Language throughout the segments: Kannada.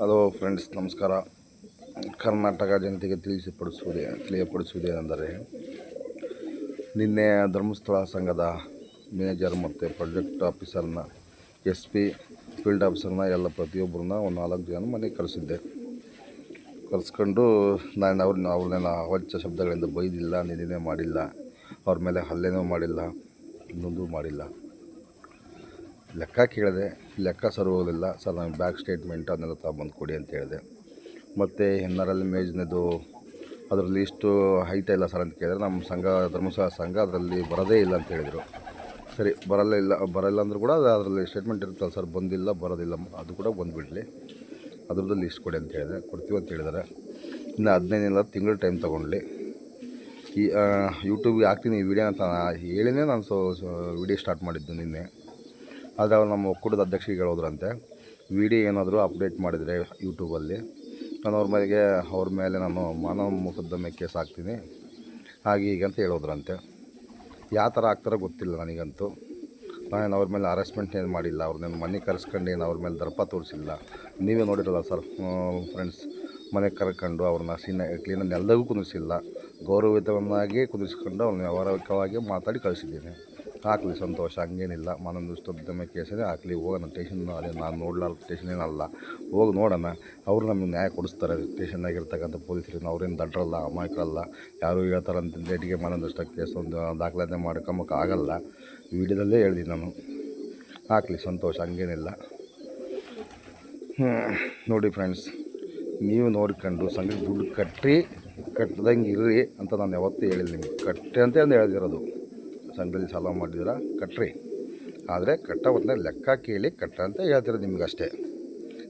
ಹಲೋ ಫ್ರೆಂಡ್ಸ್ ನಮಸ್ಕಾರ. ಕರ್ನಾಟಕ ಜನತೆಗೆ ತಿಳಿಸಿಪಡಿಸುವುದೇ ತಿಳಿಯಪಡಿಸುವುದೇನೆಂದರೆ ನಿನ್ನೆ ಧರ್ಮಸ್ಥಳ ಸಂಘದ ಮ್ಯಾನೇಜರ್ ಮತ್ತು ಪ್ರಾಜೆಕ್ಟ್ ಆಫೀಸರ್ನ ಎಸ್ ಪಿ, ಫೀಲ್ಡ್ ಆಫೀಸರ್ನ ಎಲ್ಲ ಪ್ರತಿಯೊಬ್ಬರನ್ನ ಒಂದು ನಾಲ್ಕು ಜನ ಮನೆಗೆ ಕರೆಸಿದ್ದೆ ಕರೆಸ್ಕೊಂಡು ನಾನು ಅವ್ರನ್ನ ಅವ್ರನ್ನೆಲ್ಲ ಅವಾಚ್ಯ ಶಬ್ದಗಳಿಂದ ಬೈದಿಲ್ಲ ನಿನ್ನೆ ಮಾಡಿಲ್ಲ, ಅವ್ರ ಮೇಲೆ ಹಲ್ಲೆನೂ ಮಾಡಿಲ್ಲ, ಇನ್ನೊಂದು ಮಾಡಿಲ್ಲ. ಲೆಕ್ಕ ಕೇಳಿದೆ. ಲೆಕ್ಕ ಸರಿ ಹೋಗಲಿಲ್ಲ. ಸರ್, ನನಗೆ ಬ್ಯಾಕ್ ಸ್ಟೇಟ್ಮೆಂಟ್ ಅದನ್ನೆಲ್ಲ ತಗೊಂಬಂದು ಕೊಡಿ ಅಂತ ಹೇಳಿದೆ. ಮತ್ತು ಎನ್ ಎಲ್ ಮೇಜ್ನದು ಅದರಲ್ಲಿ ಇಷ್ಟು ಐತೆ ಇಲ್ಲ ಸರ್ ಅಂತ ಕೇಳಿದ್ರೆ ನಮ್ಮ ಸಂಘ, ಧರ್ಮಸ್ಥಳ ಸಂಘ ಅದರಲ್ಲಿ ಬರೋದೇ ಇಲ್ಲ ಅಂತ ಹೇಳಿದರು. ಸರಿ, ಬರಲ್ಲ ಇಲ್ಲ, ಬರಲ್ಲ ಅಂದರೂ ಕೂಡ ಅದು ಅದರಲ್ಲಿ ಸ್ಟೇಟ್ಮೆಂಟ್ ಇರುತ್ತಲ್ಲ ಸರ್, ಬಂದಿಲ್ಲ, ಬರೋದಿಲ್ಲ, ಅದು ಕೂಡ ಬಂದುಬಿಡಲಿ. ಅದ್ರದ್ದು ಲಿಸ್ಟ್ ಕೊಡಿ ಅಂತ ಹೇಳಿದೆ. ಕೊಡ್ತೀವಿ ಅಂತ ಹೇಳಿದ್ದಾರೆ. ಇನ್ನು ಹದಿನೈದಿಲ್ಲ ತಿಂಗಳು ಟೈಮ್ ತೊಗೊಂಡ್ಲಿ. ಈ ಯೂಟ್ಯೂಬ್ಗೆ ಹಾಕ್ತೀನಿ ಈ ವಿಡಿಯೋ ಅಂತ ಹೇಳಿನೇ ನಾನು ಸೊ, ವಿಡಿಯೋ ಸ್ಟಾರ್ಟ್ ಮಾಡಿದ್ದು ನಿನ್ನೆ. ಆದರೆ ನಮ್ಮ ಒಕ್ಕೂಟದ ಅಧ್ಯಕ್ಷರಿಗೆ ಹೇಳೋದ್ರಂತೆ. ವಿಡಿಯೋ ಏನಾದರೂ ಅಪ್ಡೇಟ್ ಮಾಡಿದರೆ ಯೂಟ್ಯೂಬಲ್ಲಿ. ನಾನು ಅವ್ರ ಮೇಲೆ ಅವ್ರ ಮೇಲೆ ನಾನು ಮಾನವ ಮೊಕದ್ದಮೆ ಕೇಸ್ ಹಾಕ್ತೀನಿ. ಹಾಗೆ ಈಗ ಅಂತ ಹೇಳೋದ್ರಂತೆ. ಯಾವ ಥರ ಆಗ್ತಾರೋ ಗೊತ್ತಿಲ್ಲ ನನಗಂತೂ. ನಾನು ಅವ್ರ ಮೇಲೆ ಅರೆಸ್ಟ್ಮೆಂಟ್ ಏನು ಮಾಡಿಲ್ಲ ಅವ್ರನ್ನೇನು ಮನೆ ಕರೆಸ್ಕೊಂಡು ಏನು ಅವ್ರ ಮೇಲೆ ದರ್ಪ ತೋರಿಸಿಲ್ಲ. ನೀವೇ ನೋಡಿರಲ್ಲ ಸರ್ ಫ್ರೆಂಡ್ಸ್ ಮನೆಗೆ ಕರ್ಕೊಂಡು ಅವ್ರನ್ನ ಸೀನ ಕ್ಲೀನ ನೆಲದಾಗೂ ಕುದಿಸಿಲ್ಲ ಗೌರವಯುತವನ್ನಾಗಿ ಕುದಿಸ್ಕೊಂಡು ಅವ್ರನ್ನ ವ್ಯವಹಾರಿಕವಾಗಿ ಮಾತಾಡಿ ಕಳಿಸಿದ್ದೀನಿ. ಹಾಕಲಿ ಸಂತೋಷ, ಹಂಗೇನಿಲ್ಲ. ಮನೊಂದು ದುಷ್ಟೋದ್ಯಮ ಕೇಸರಿ ಹಾಕ್ಲಿ, ಹೋಗೋಣ. ಟೇಷನ್ ಅದೇ ನಾನು ನೋಡಲಾರ ಟೇಷನ್ ಏನಲ್ಲ. ಹೋಗಿ ನೋಡೋಣ. ಅವರು ನಮಗೆ ನ್ಯಾಯ ಕೊಡಿಸ್ತಾರೆ. ಟೇಷನ್ನಾಗಿರ್ತಕ್ಕಂಥ ಪೊಲೀಸರು ಅವ್ರೇನು ದಡ್ರಲ್ಲ, ಅಮಾಯಕರಲ್ಲ, ಯಾರು ಹೇಳ್ತಾರೆ ಡೇಟಿಗೆ ಮಾನವ ದುಷ್ಟ ಕೇಸ್ ಒಂದು ದಾಖಲಾತಿ ಮಾಡ್ಕೊಂಬಕ್ಕೆ ಆಗಲ್ಲ. ವಿಡಿಯೋದಲ್ಲೇ ಹೇಳಿದೆ ನಾನು. ಹಾಕಲಿ, ಸಂತೋಷ, ಹಂಗೇನಿಲ್ಲ. ನೋಡಿ ಫ್ರೆಂಡ್ಸ್ ನೀವು ನೋಡ್ಕೊಂಡು ಸಂಘಕ್ಕೆ ದುಡ್ಡು ಕಟ್ಟಿ ಕಟ್ಟದಂಗೆ ಇರ್ರಿ ಅಂತ ನಾನು ಯಾವತ್ತೂ ಹೇಳಿಲ್ಲ ಕಟ್ಟಿ ಅಂತ ಹೇಳ್ದಿರೋದು. ಸಂಘದಲ್ಲಿ ಸಾಲ ಮಾಡಿದ್ದೀರ? ಕಟ್ಟ್ರಿ ಆದರೆ ಕಟ್ಟೋ ಹೊತ್ತಿನಾಗ ಲೆಕ್ಕ ಕೇಳಿ ಕಟ್ಟ ಅಂತ ಹೇಳ್ತಿರೋದು ನಿಮ್ಗೆ ಅಷ್ಟೇ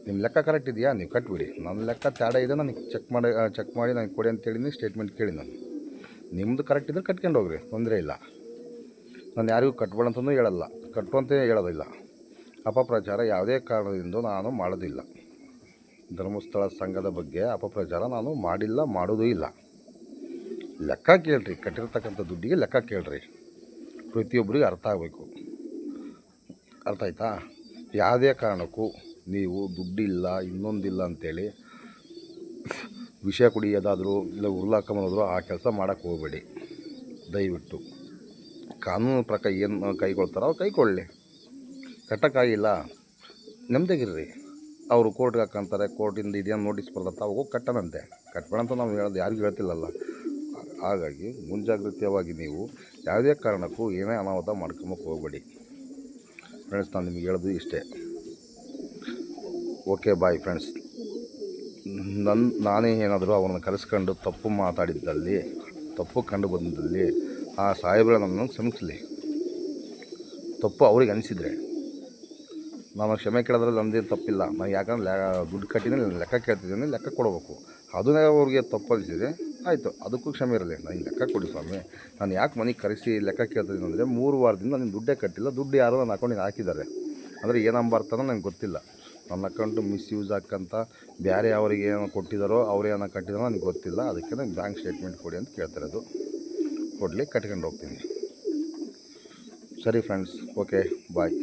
ನಿಮ್ಮ ಲೆಕ್ಕ ಕರೆಕ್ಟ್ ಇದೆಯಾ? ನೀವು ಕಟ್ಬಿಡಿ. ನನ್ನ ಲೆಕ್ಕ ತಾಡ ಇದೆ ನನಗೆ ಚೆಕ್ ಮಾಡಿ ಚೆಕ್ ಮಾಡಿ ನನಗೆ ಕೊಡಿ ಅಂತ ಹೇಳಿದ್ನಿ ಸ್ಟೇಟ್ಮೆಂಟ್ ಕೇಳಿ ನಾನು. ನಿಮ್ಮದು ಕರೆಕ್ಟ್ ಇದ್ರೆ ಕಟ್ಕೊಂಡು ಹೋಗ್ರಿ, ತೊಂದರೆ ಇಲ್ಲ. ನಾನು ಯಾರಿಗೂ ಕಟ್ಬೇಡ ಅಂತಲೂ ಹೇಳಲ್ಲ. ಕಟ್ಟುವಂತ ಹೇಳೋದಿಲ್ಲ. ಅಪಪ್ರಚಾರ ಯಾವುದೇ ಕಾರಣದಿಂದ ನಾನು ಮಾಡೋದಿಲ್ಲ. ಧರ್ಮಸ್ಥಳ ಸಂಘದ ಬಗ್ಗೆ ಅಪಪ್ರಚಾರ ನಾನು ಮಾಡಿಲ್ಲ, ಮಾಡೋದೂ ಇಲ್ಲ. ಲೆಕ್ಕ ಕೇಳ್ರಿ, ಕಟ್ಟಿರ್ತಕ್ಕಂಥ ದುಡ್ಡಿಗೆ ಲೆಕ್ಕ ಕೇಳ್ರಿ. ಪ್ರತಿಯೊಬ್ಬರಿಗೆ ಅರ್ಥ ಆಗಬೇಕು. ಅರ್ಥ ಆಯ್ತಾ? ಯಾವುದೇ ಕಾರಣಕ್ಕೂ ನೀವು ದುಡ್ಡಿಲ್ಲ, ಇನ್ನೊಂದಿಲ್ಲ ಅಂಥೇಳಿ ವಿಷಯ ಕುಡಿಯೋದಾದರೂ ಇಲ್ಲ ಉರ್ಲಾಕೊಂಬೋದಾದರೂ ಆ ಕೆಲಸ ಮಾಡೋಕ್ಕೆ ಹೋಗಬೇಡಿ. ದಯವಿಟ್ಟು. ಕಾನೂನು ಪ್ರಕಾರ ಏನು ಕೈಗೊಳ್ತಾರೋ ಅವ್ರು ಕೈಗೊಳ್ಳಿ. ಕಟ್ಟೋಕ್ಕಾಗಿಲ್ಲ. ನೆಮ್ಮದಿಗಿರ್ರಿ ಅವರು ಕೋರ್ಟ್ಗೆ ಹಾಕಂತಾರೆ ಕೋರ್ಟಿಂದ ಇದೇನು ನೋಟಿಸ್ ಬರ್ತದೆ ಅವಾಗ ಕಟ್ಟನಂತೆ. ಕಟ್ಬೇಡ ಅಂತ ನಾವು ಹೇಳೋದು ಯಾರಿಗೂ ಹೇಳ್ತಿಲ್ಲಲ್ಲ. ಹಾಗಾಗಿ ಮುಂಜಾಗ್ರತೆಯಾಗಿ ನೀವು ಯಾವುದೇ ಕಾರಣಕ್ಕೂ ಏನೇ ಅನಾಹುತ ಮಾಡ್ಕೊಂಬಕ್ಕೆ ಹೋಗಬೇಡಿ. ಫ್ರೆಂಡ್ಸ್ ನಾನು ನಿಮಗೆ ಹೇಳೋದು ಇಷ್ಟೇ. ಓಕೆ ಬಾಯ್ ಫ್ರೆಂಡ್ಸ್ ನನ್ನ ನಾನೇ ಏನಾದರೂ ಅವ್ರನ್ನ ಕರೆಸ್ಕೊಂಡು ತಪ್ಪು ಮಾತಾಡಿದ್ದಲ್ಲಿ, ತಪ್ಪು ಕಂಡು ಬಂದಲ್ಲಿ ಆ ಸಾಹೇಬರ ನನ್ನನ್ನು ಕ್ಷಮಿಸಲಿ. ತಪ್ಪು ಅವ್ರಿಗೆ ಅನಿಸಿದರೆ. ನಾನು ಕ್ಷಮೆ ಕೇಳಿದ್ರೆ ನಮ್ಮದೇನು ತಪ್ಪಿಲ್ಲ. ನಾನು ಯಾಕಂದ್ರೆ ದುಡ್ಡು ಕಟ್ಟಿನೇ ಲೆಕ್ಕ ಕೇಳ್ತಿದ್ದೀನಿ, ಲೆಕ್ಕ ಕೊಡಬೇಕು. ಅದನ್ನೇ ಅವ್ರಿಗೆ ತಪ್ಪು ಅನಿಸಿದೆ. ಆಯಿತು. ಅದಕ್ಕೂ ಕ್ಷಮೆ ಇರಲಿ ನನಗೆ ಲೆಕ್ಕ ಕೊಡಿ ಸ್ವಾಮಿ. ನಾನು ಯಾಕೆ ಮನೆಗೆ ಕರೆಸಿ ಲೆಕ್ಕ ಕೇಳ್ತಿದ್ದೀನಿ ಅಂದರೆ ಮೂರು ವಾರದಿಂದ ನಿಮ್ಮ ದುಡ್ಡೇ ಕಟ್ಟಿಲ್ಲ. ದುಡ್ಡು ಯಾರೋ ನನ್ನ ಅಕೌಂಟಿಗೆ ಹಾಕಿದ್ದಾರೆ. ಅಂದರೆ ಏನಂಬರ್ತಾನೋ ನನಗೆ ಗೊತ್ತಿಲ್ಲ. ನನ್ನ ಅಕೌಂಟು ಮಿಸ್ಯೂಸ್ ಹಾಕಂತ ಬೇರೆ ಅವರಿಗೆ ಏನೋ ಕೊಟ್ಟಿದ್ದಾರೋ ಅವ್ರು ಏನೋ ಕಟ್ಟಿದಾರೋ ನನಗೆ ಗೊತ್ತಿಲ್ಲ. ಅದಕ್ಕೆ ನಂಗೆ ಬ್ಯಾಂಕ್ ಸ್ಟೇಟ್ಮೆಂಟ್ ಕೊಡಿ ಅಂತ ಕೇಳ್ತಿರೋದು ಕೊಡಲಿ, ಕಟ್ಕೊಂಡು ಹೋಗ್ತೀನಿ. ಸರಿ ಫ್ರೆಂಡ್ಸ್, ಓಕೆ, ಬಾಯ್.